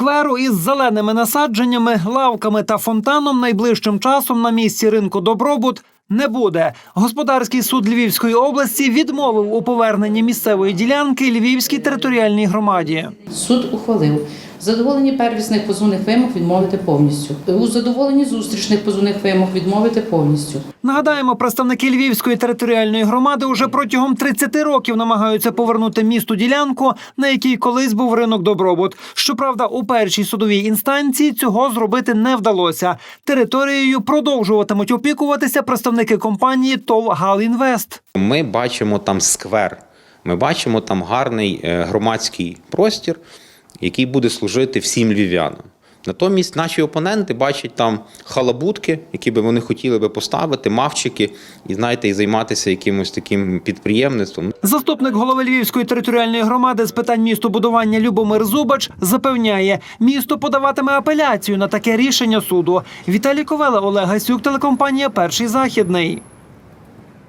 Скверу із зеленими насадженнями, лавками та фонтаном найближчим часом на місці ринку Добробут не буде. Господарський суд Львівської області відмовив у поверненні місцевої ділянки Львівській територіальній громаді. Суд ухвалив в задоволенні первісних позовних вимог відмовити повністю. У задоволенні зустрічних позовних вимог відмовити повністю. Нагадаємо, представники Львівської територіальної громади уже протягом 30 років намагаються повернути місту ділянку, на якій колись був ринок Добробут. Щоправда, у першій судовій інстанції цього зробити не вдалося. Територією продовжуватимуть опікуватися представники компанії ТОВ «Галінвест». Ми бачимо там сквер, ми бачимо там гарний е, громадський простір, який буде служити всім львів'янам. Натомість наші опоненти бачать там халабутки, які би вони хотіли би поставити, мавчики, і знаєте, і займатися якимось таким підприємництвом. Заступник голови Львівської територіальної громади з питань містобудування Любомир Зубач запевняє, місто подаватиме апеляцію на таке рішення суду. Віталій Ковела, Олег Гасюк, телекомпанія Перший західний.